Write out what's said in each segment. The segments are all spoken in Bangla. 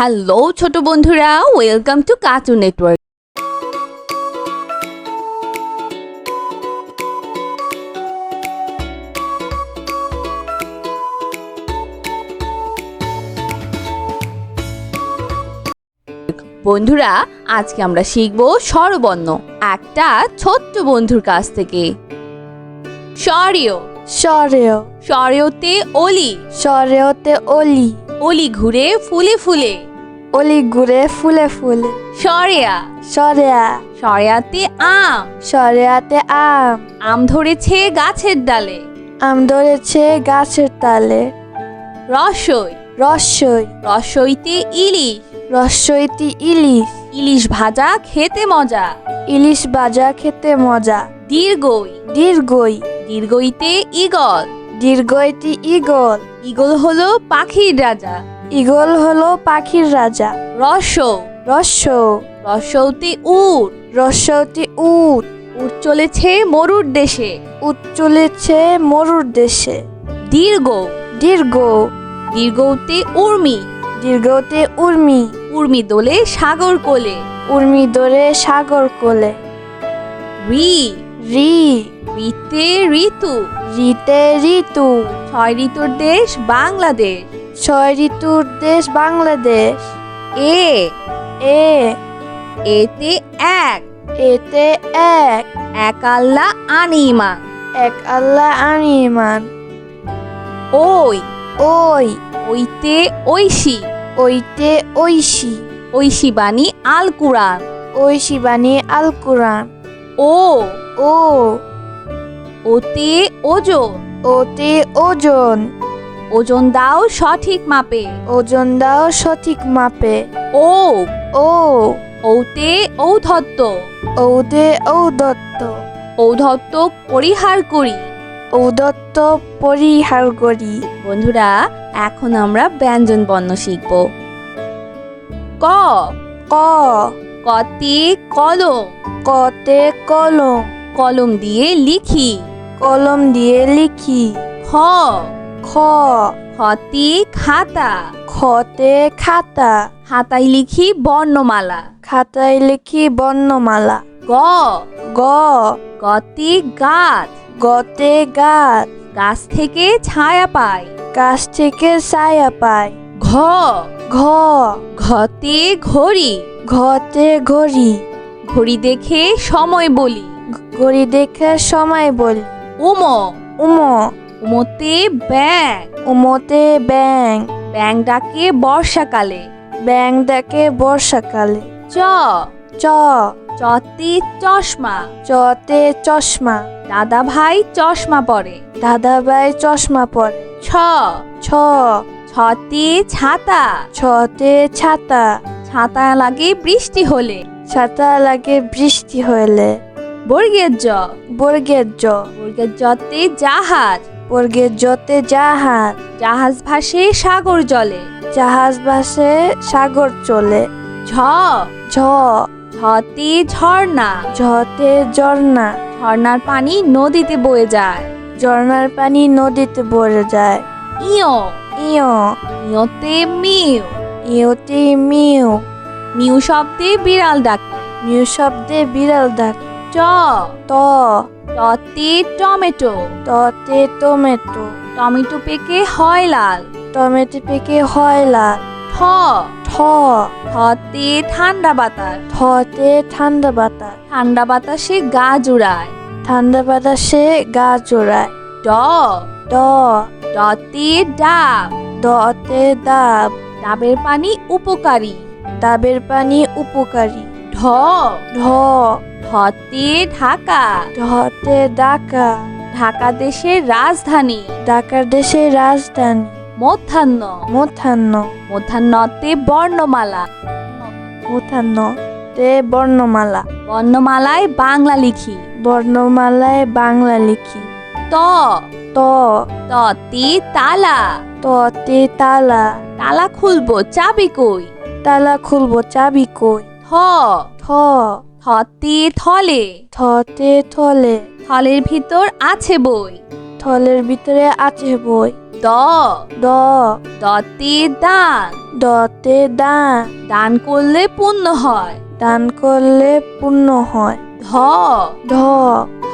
হ্যালো ছোট বন্ধুরা ওয়েলকাম টু কার্টুন নেটওয়ার্ক বন্ধুরা আজকে আমরা শিখব স্বরবর্ণ একটা ছোট্ট বন্ধুর কাছ থেকে। স্বরীয় স্বরেয় স্বরেয়তে অলি। স্বরেয়তে অলি। অলি ঘুরে ফুলে ফুলে। অলি ঘুরে ফুলে ফুলে। সরেয়া। সরেয়া। সরেয়াতে আম। সরেয়াতে আম। আম ধরেছে গাছের ডালে। আম ধরেছে গাছের তালে। রসই। রসই। রসইতে ইলিশ। রসইতি ইলিশ। ইলিশ ভাজা খেতে মজা। ইলিশ ভাজা খেতে মজা। দীর্ঘই। দীর্ঘই। দীর্ঘইতে ইগল দীর্ঘইতি ইগল ইগল হলো পাখির রাজা। ইগল হলো পাখির রাজা। রস। রস্য রসৌতে উট। রস্যতি উট। উট চলেছে মরুর দেশে। উট চলেছে মরুর দেশে। দীর্ঘ। দীর্ঘ। দীর্ঘতে উর্মি। দীর্ঘতে উর্মি। উর্মি দোলে সাগর কোলে। উর্মি দোলে সাগর কোলে। রি। রি। রিতে ঋতু। রিতে ঋতু। ছয় ঋতুর দেশ বাংলাদেশ। ছয় ঋতুর দেশ বাংলাদেশ। এ। এ। এতে এক। এতে এক। এক আল্লাহ আনিমা এক আল্লাহ আনিমান ওই। ওই। ওইতে ঐশী। ওইতে ঐশী। ঐশী বাণী আল কুরআন। ঐশী বাণী আল কোরআন। ও। ও। ওতে ওজন। ওতে ওজন। ওজন দাও সঠিক মাপে। ওজন দাও সঠিক মাপে। ও। ও। ঔতে ঔধত্ত। ঔদে ঔদত্ত ঔধত্ত পরিহার করি। ঔদত্ত পরিহার করি। বন্ধুরা এখন আমরা ব্যঞ্জন বর্ণ শিখব। ক। ক। কতে কলম। কতে কলম। কলম দিয়ে লিখি। কলম দিয়ে লিখি। খ। খ খতে খাতা। খতে খাতা। খাতায় লিখি বর্ণমালা। খাতায় লিখি বর্ণমালা। গ গ। গতে গাছ গতে গাছ গাছ থেকে ছায়া পায়। গাছ থেকে ছায়া পায়। ঘ ঘ। ঘতে ঘড়ি। ঘতে ঘড়ি। ঘড়ি দেখে সময় বলি। ঘড়ি দেখে সময় বলি। উম উম উমতে ব্যাং উমতে ব্যাং ব্যাং ডাকে বর্ষাকালে। ব্যাং ডাকে বর্ষাকালে। চ। চ। চতে চশমা। চতে চশমা। দাদা ভাই চশমা পরে। দাদাভাই চশমা পরে। ছ। ছ। ছতে ছাতা। ছতে ছাতা। ছাতা লাগে বৃষ্টি হলে। ছাতা লাগে বৃষ্টি হলে। বর্গের জ বর্গের জ বর্গের জতে জাহাজ। বর্গের জতে জাহাজ জাহাজ ভাসে সাগর জলে। জাহাজ ভাসে সাগর চলে। ঝ। ঝ। ঝতে ঝর্ণা। ঝতে ঝর্ণা। ঝর্ণার পানি নদীতে বয়ে যায়। ঝর্ণার পানি নদীতে বয়ে যায়। ইয়। ইয়। ইয়তে মিউ। ইয়তে মিউ। মিউ শব্দে বিড়াল ডাকে। মিউ শব্দে বিড়াল ডাক। চ। ত। টতে টমেটো। ততে টমেটো। টমেটো পেকে হয় লাল। টমেটো পেকে হয় লাল। ঠ। ঠ। থতে ঠান্ডা বাতাস। থতে ঠান্ডা বাতাস। ঠান্ডা বাতাসে গা জুড়ায়। ঠান্ডা বাতাসে গা জোড়ায়। ড। ড। ডতে ডাব। দতে ডাব। ডাবের পানি উপকারী। ডাবের পানি উপকারী। ঢ ঢ ঢতে ঢাকা। ঢতে ঢাকা। ঢাকা দেশের রাজধানী। ঢাকার দেশের রাজধানী। মধ্যাহ্ন। মধ্যাহ্ন। মধ্যাহ্নতে বর্ণমালা। মধ্যাহ্ন তে বর্ণমালা। বর্ণমালায় বাংলা লিখি। বর্ণমালায় বাংলা লিখি। ত। ত। ততে তালা। ততে তালা। তালা খুলবো চাবি কই? তালা খুলবো চাবি কই? থ থ থতে থলে। থতে থলে। থলের ভিতর আছে বই। থলের ভিতরে আছে বই। দ দ। দতে দান। দতে দান। দান করলে পুণ্য হয়। দান করলে পূর্ণ হয়। ধ ধ।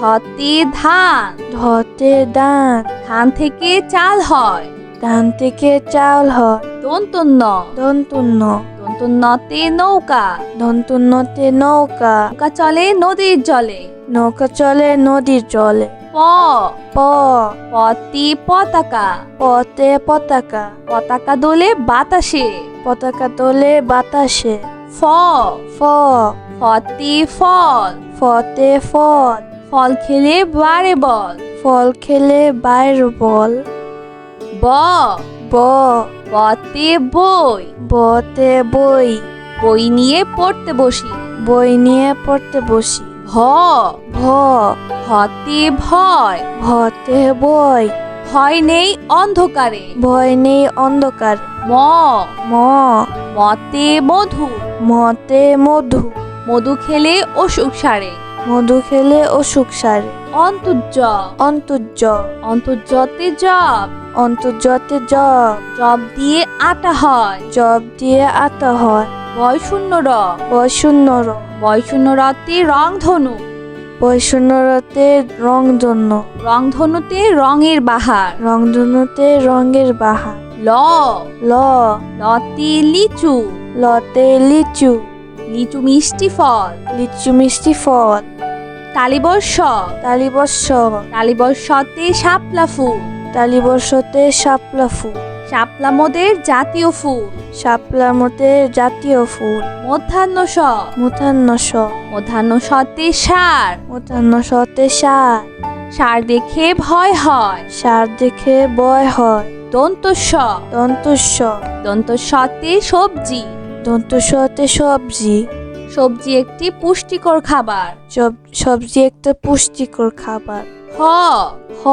ধতে ধান। ধতে দান। ধান থেকে চাল হয়। ধান থেকে চাল হয় দন্তন্য দন্তুন্ন। দন্তন্যতে নৌকা। দন্তুন্নতে নৌকা। নৌকা চলে নদীর জলে। নৌকা চলে নদীর জলে। প। প। পতি পতাকা। পতে পতাকা। পতাকা দোলে বাতাসে। পতাকা তোলে বাতাসে। ফ। ফ। ফতে ফল। ফতে ফল। ফল খেলে বারে বল। ফল খেলে বাইর বল। ব। ব। বতে বই। বতে বই। বই নিয়ে পড়তে বসি। বই নিয়ে পড়তে বসি। ভ। ভ। ভতে ভয়। ভতে বই। ভয় নেই অন্ধকারে। ভয় নেই অন্ধকার। ম। ম। মতে মধু। মতে মধু। মধু খেলে অসুখ সারে। মধু খেলে অসুখ সারে। অন্তর্য। অন্তর্য। অন্তর্যতে জব অন্তর্যতে জব জব দিয়ে আটা হয়। জব দিয়ে আতা হয়। বয় শূন্য র। বয় শূন্য র। বয় শূন্য রতে রং ধনু। বয়শূন্যরতে রং জন্য রং ধনুতে রঙের বাহার। রংধনুতে রঙের বাহার। ল। ল। লতে লিচু। লতে লিচু। লিচু মিষ্টি ফল। লিচু মিষ্টি ফল। তালিবর্ষ। তালিবর্ষ। তালিবর্ষতে শাপলা ফুল। তালিবর্ষতে শাপলা ফুল। শাপলা মোদের জাতীয় ফুল। শাপলা মতে জাতীয় ফুল। মধ্যাহ্ন স মুথান্ন স মধ্যাহ্ন সতে সার। মুথান্ন সতে সার। সার দেখে ভয় হয়। সার দেখে বয় হয়। দন্তস্ব। দন্তস্ব। দন্তস্বতে সবজি। দন্তস্বতে সবজি। সবজি একটি পুষ্টিকর খাবার। সব- সবজি একটা পুষ্টিকর খাবার। হ। হ।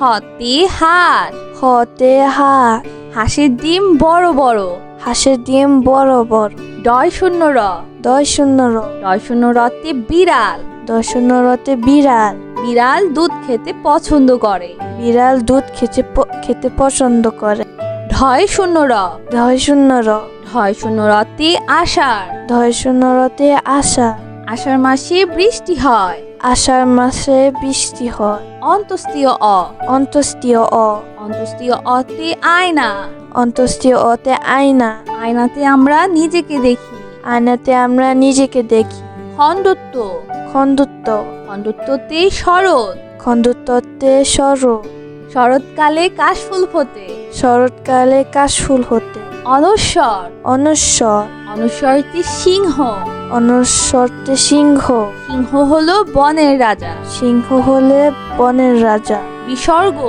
হতে হাঁস হতে হাঁস হাঁসের ডিম বড় বড়। হাঁসের ডিম বড় বড়। ডয় শূন্য র। দশ শূন্য র। ডয় শূন্য রতে বিড়াল। দশ শূন্য রতে বিড়াল। বিড়াল দুধ খেতে পছন্দ করে। বিড়াল দুধ খেতে প- খেতে পছন্দ করে। ঢয় শূন্য র। দশ শূন্য র। ঢয় শূন্য রতে আষাঢ়। দশ শূন্য রতে আষাঢ়। আষাঢ় মাসে বৃষ্টি হয়। আষাঢ় মাসে বৃষ্টি হয়। অন্তস্তীয় অ। অন্তস্তীয় অ। অন্তস্তীয় অতে আয়না। অন্তস্তীয় অতে আয়না। আয়নাতে আমরা নিজেকে দেখি। আয়নাতে আমরা নিজেকে দেখি। খণ্ডত্ব। খন্দুত্ব খণ্ডত্বতে শরৎ। খন্দুত্বতে শরৎ। শরৎকালে কাশফুল ফোটে। শরৎকালে কাশফুল হতে অনস্বর অনস্বর অনস্বরটি সিংহ। অনস্বরতে সিংহ। সিংহ হলো বনের রাজা। সিংহ হলে বনের রাজা। বিসর্গ।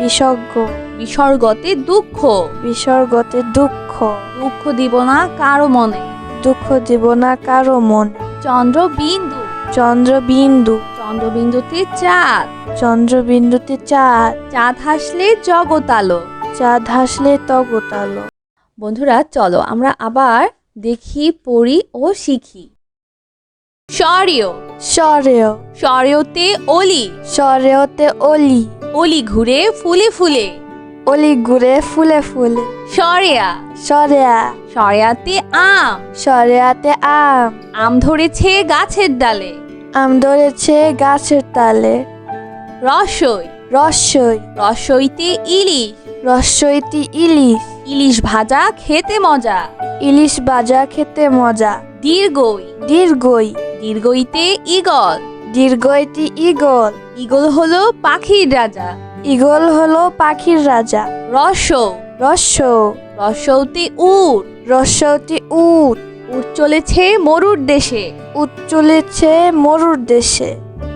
বিসর্গ। বিসর্গতে দুঃখ। বিসর্গতে দুঃখ। দুঃখ দিব না কারও মনে। দুঃখ দিব না কারও মনে। চন্দ্রবিন্দু। চন্দ্রবিন্দু। চন্দ্রবিন্দুতে চাঁদ। চন্দ্রবিন্দুতে চাঁদ। চাঁদ হাসলে জগতালো চাঁদ হাসলে তগতালো। বন্ধুরা চলো আমরা আবার দেখি পড়ি ও শিখি। স্বরীয় সরেয় স্বরীয়তে অলি। সরেয়তে অলি। অলি ঘুরে ফুলে ফুলে। অলি ঘুরে ফুলে ফুলে। সরেয়া। সরেয়া। সরেয়াতে আম। সরেয়াতে আম। আম ধরেছে গাছের ডালে। আম ধরেছে গাছের তালে। রসই। রসই। রসইতে ইলিশ। রসইতি ইলিশ। ইলিশ ভাজা খেতে মজা। ইলিশ ভাজা খেতে মজা। দীর্ঘই। দীর্ঘই। দীর্ঘইতে ইগল দীর্ঘইতি ইগল ইগল হলো পাখির রাজা। ইগল হলো পাখির রাজা। রস রস্য রসৌতে উট। রস্যতি উট। উট চলেছে মরুর দেশে। উট চলেছে মরুর দেশে।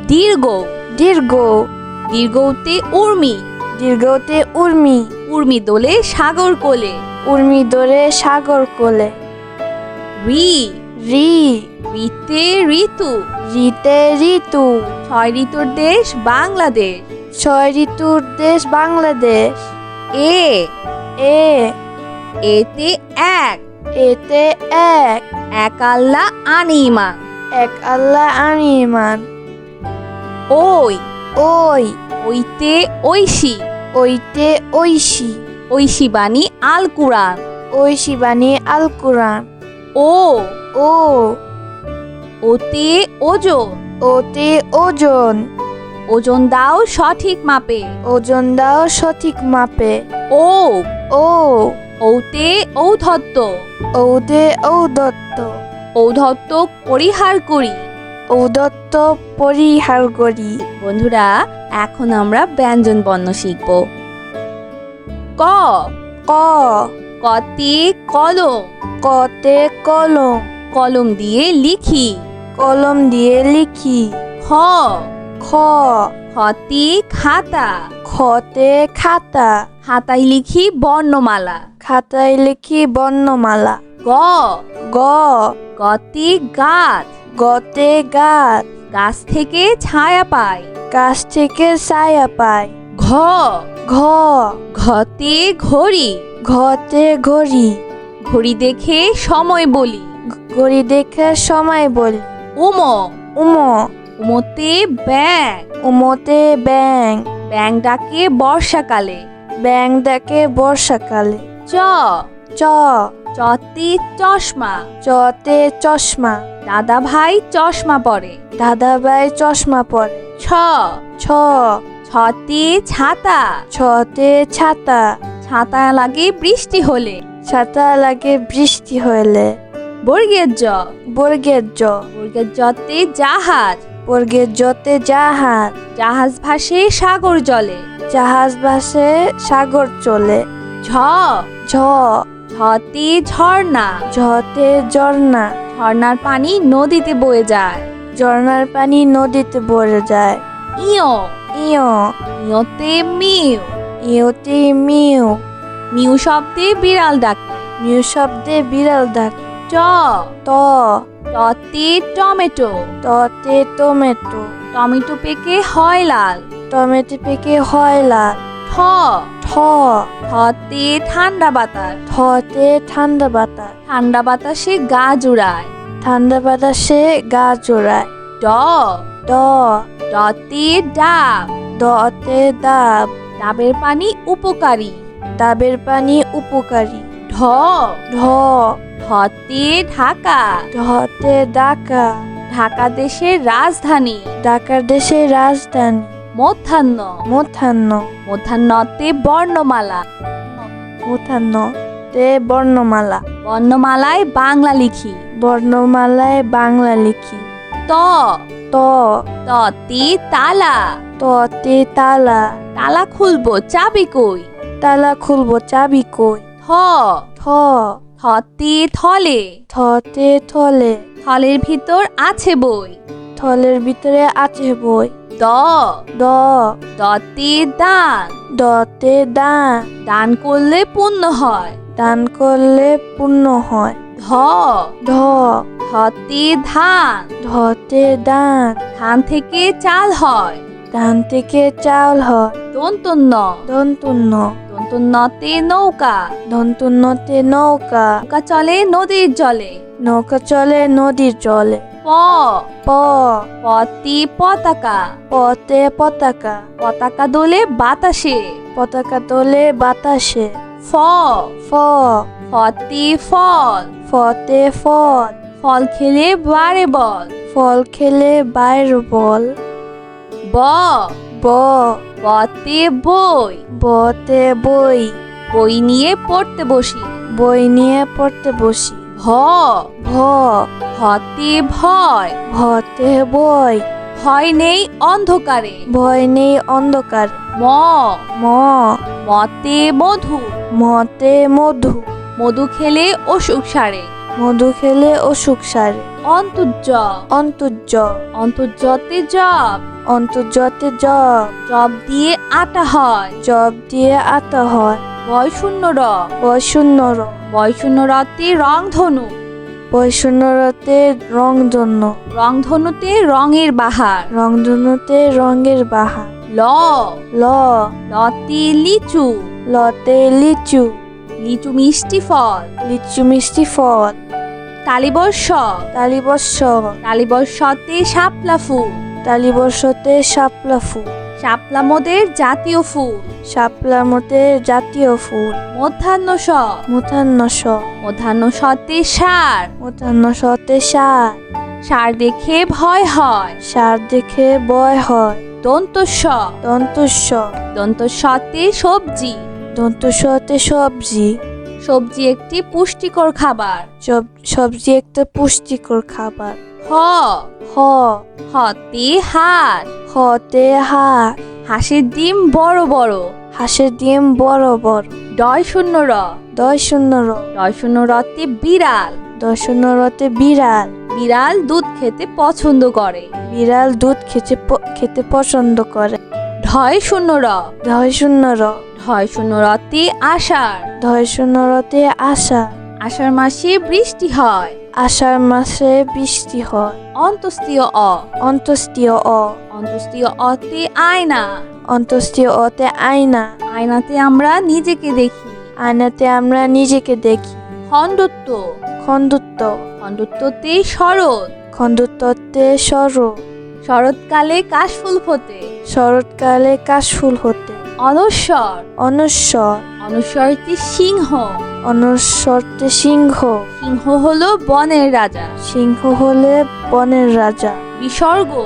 দীর্ঘ। দীর্ঘ। দীর্ঘতে উর্মি। দীর্ঘতে উর্মি। উর্মি দোলে সাগর কোলে। উর্মি ধরে সাগর কোলে। রি। রি। রিতে ঋতু। রিতে ঋতু। ছয় ঋতুর দেশ বাংলাদেশ। ছয় ঋতুর দেশ বাংলাদেশ। এ। এ। এতে এক। এতে এক। এক আল্লাহ আনিমান এক আল্লাহ আনিমান ওই। ওই। ওইতে ঐশী। ওইতে ঐশী। ঐশী বাণী আল কুরআন। ঐশী বাণী আল কোরআন। ও। ও। ওতে ওজন। ওতে ওজন। ওজন দাও সঠিক মাপে। ওজন দাও সঠিক মাপে। ও। ও। ঔতে ঔধত্ব ঔদে ঔদত্ত ঔধত্ব পরিহার করি। ঔদত্ত পরিহার করি। বন্ধুরা এখন আমরা ব্যঞ্জন বর্ণ শিখব। ক। ক। কতে কলম। কতে কলম। কলম দিয়ে লিখি। কলম দিয়ে লিখি। খ। খ। খতে খাতা। খতে খাতা। খাতায় লিখি বর্ণমালা। খাতায় লিখি বর্ণমালা। গ। গ। গতে গাছ। গতে গাছ। গাছ থেকে ছায়া পায়। গাছ থেকে ছায়া পায়। ঘ। ঘ। ঘতে ঘড়ি। ঘতে ঘড়ি। ঘড়ি দেখে সময় বলি। ঘড়ি দেখে সময় বলি। উম। উম। উমতে ব্যাং উমতে ব্যাং ব্যাং ডাকে বর্ষাকালে। ব্যাং ডাকে বর্ষাকালে। চ। চ। চতে চশমা। চতে চশমা। দাদা ভাই চশমা পরে। দাদা ভাই চশমা পরে। ছ ছ ছতে ছাতা ছতে ছাতা ছাতা লাগে বৃষ্টি হলে। ছাতা লাগে বৃষ্টি হইলে বর্গের জ বর্গের জ। বর্গের জতে জাহাজ। বর্গের জতে জাহাজ। জাহাজ ভাসে সাগর জলে। জাহাজ ভাসে সাগর চলে। ঝ ঝ। ঝতে ঝর্ণা। ঝতে ঝর্ণা। ঝর্ণার পানি নদীতে বয়ে যায়। ঝর্ণার পানি নদীতে পড়ে যায়। ইয়। ইয়। ইয়তে মিউ। ইয়তে মিউ। মিউ শব্দে বিড়াল ডাকে। মিউ শব্দে বিড়াল ডাক। ট। ত টতে টমেটো। ততে টমেটো। টমেটো পেকে হয় লাল। টমেটো পেকে হয় লাল। ঠ। ঠ। ঠতে ঠান্ডা বাতাস। ঠতে ঠান্ডা বাতাস। ঠান্ডা বাতাসে গা জুড়ায়। ঠান্ডা বাতাসে গা জোড়ায়। ড ড, ডতে ডাব দতে ডাব ডাবের পানি উপকারী। ডাবের পানি উপকারী। ঢ ঢ, ঢতে ঢাকা। ঢতে ডাকা ঢাকা দেশের রাজধানী। ঢাকার দেশের রাজধানী। মধ্যাহ্ন। মধ্যাহ্ন। মধ্যাহ্নতে বর্ণমালা। মধ্যাহ্ন তে বর্ণমালা। বর্ণমালায় বাংলা লিখি। বর্ণমালায় বাংলা লিখি। ত। ত। ততে তালা। ততে তালা। তালা খুলবো চাবি কই? তালা খুলবো চাবি কই? থ। থ। থতে থলে। থতে থলে। থলের ভিতর আছে বই? থলের ভিতরে আছে বই। দ। দ। দতে দান। দতে দান। দান করলে পুণ্য হয়। দান করলে পুণ্য হয়। ধ। ধ। ধতে ধান। ধতে দান ধান থেকে চাল হয়। ধান থেকে চাল হয়। দন্তন্য দন্তুন্ন। দন্তন্যতে নৌকা। দন্তুন্নতে নৌকা। নৌকা চলে নদীর জলে। নৌকা চলে নদীর জলে। প। প। পতি পতাকা। পতে পতাকা। পতাকা দোলে বাতাসে। পতাকা তোলে বাতাসে। ফ। ফ। ফতি ফল। ফতে ফল। ফল খেলে বারে বল। ফল খেলে বাইর বল। ব। ব। বতে বই। বতে বই। বই নিয়ে পড়তে বসি। বই নিয়ে পড়তে বসি। ভ। ভ। হতে ভয়। ভতে বই। ভয় নেই অন্ধকারে। ভয় নেই অন্ধকার। ম। ম। মতে মধু। মতে মধু। মধু খেলে অসুখ সারে। মধু খেলে অসুখ সারে। অন্তর্য অন্তর্য অন্তর্যতে জব। অন্তর্যতে জব। জব দিয়ে আটা হয়। জব দিয়ে আতা হয়। বয় শূন্য র। বয়শূন্য র। বয় শূন্য রতে রং ধনু। বয়শূন্য রতে রং জন্য ধনুতে রঙের বাহার। রংধনুতে রঙের বাহার। ল। ল। লতে লিচু। লতে লিচু। লিচু মিষ্টি ফল। লিচু মিষ্টি ফল। তালিবর্ষ তালিবর্ষ তালিবর্ষতে শাপলা ফুল। তালিবর্ষতে শাপলা ফুল। শাপলা মোদের জাতীয় ফুল। শাপলা মোদের জাতীয় ফুল। মধ্যাহ্ন স। মূর্ধান্য স। মধ্যাহ্ন সতে সার। মূর্ধান্য সতে সার। সার দেখে ভয় হয়। সার দেখে ভয় হয়। দন্ত স দন্তস্ব। দন্ত সতে সবজি। দন্তস্বতে সবজি। সবজি একটি পুষ্টিকর খাবার। সব- সবজি একটা পুষ্টিকর খাবার। হ। হ। হতে হাঁস হতে হাঁস হাঁসের ডিম বড় বড়। হাঁসের ডিম বড় বড়। ডয় শূন্য র। দশ শূন্য র। ডয় শূন্য রতে বিড়াল। দশ শূন্য রতে বিড়াল। বিড়াল দুধ খেতে পছন্দ করে। বিড়াল দুধ খেতে প- খেতে পছন্দ করে। ঢয় শূন্য র। দশ শূন্য র। ঢয় শূন্য রতে আষাঢ়। ধয় শূন্য রতে আষাঢ়। আষাঢ় মাসে বৃষ্টি হয়। আষাঢ় মাসে বৃষ্টি হয়। অন্তস্তীয় অ। অন্তস্তীয় অ। অন্তস্তীয় অতে আয়না। অন্তস্তীয় অতে আয়না। আয়নাতে আমরা নিজেকে দেখি। আয়নাতে আমরা নিজেকে দেখি। খণ্ডত্ব। খন্দুত্ব খণ্ডত্বতে শরৎ। খন্দুত্বতে শরৎ। শরৎকালে কাশফুল ফোটে। শরৎকালে কাশফুল হতে অনস্বর অনস্বর অনুস্বরটি সিংহ। অনস্বরতে সিংহ। সিংহ হলো বনের রাজা। সিংহ হলে বনের রাজা। বিসর্গ।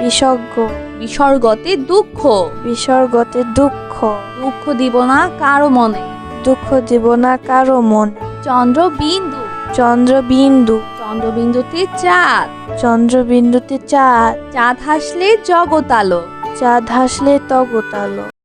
বিসর্গ। বিসর্গতে দুঃখ। বিসর্গতে দুঃখ। দুঃখ দিব না কারও মনে। দুঃখ দিব না কারও মনে। চন্দ্র বিন্দু চন্দ্রবিন্দু। চন্দ্রবিন্দুতে চাঁদ। চন্দ্রবিন্দুতে চাঁদ। চাঁদ হাসলে জগৎ আলো। চাঁদ হাসলে তগতালো।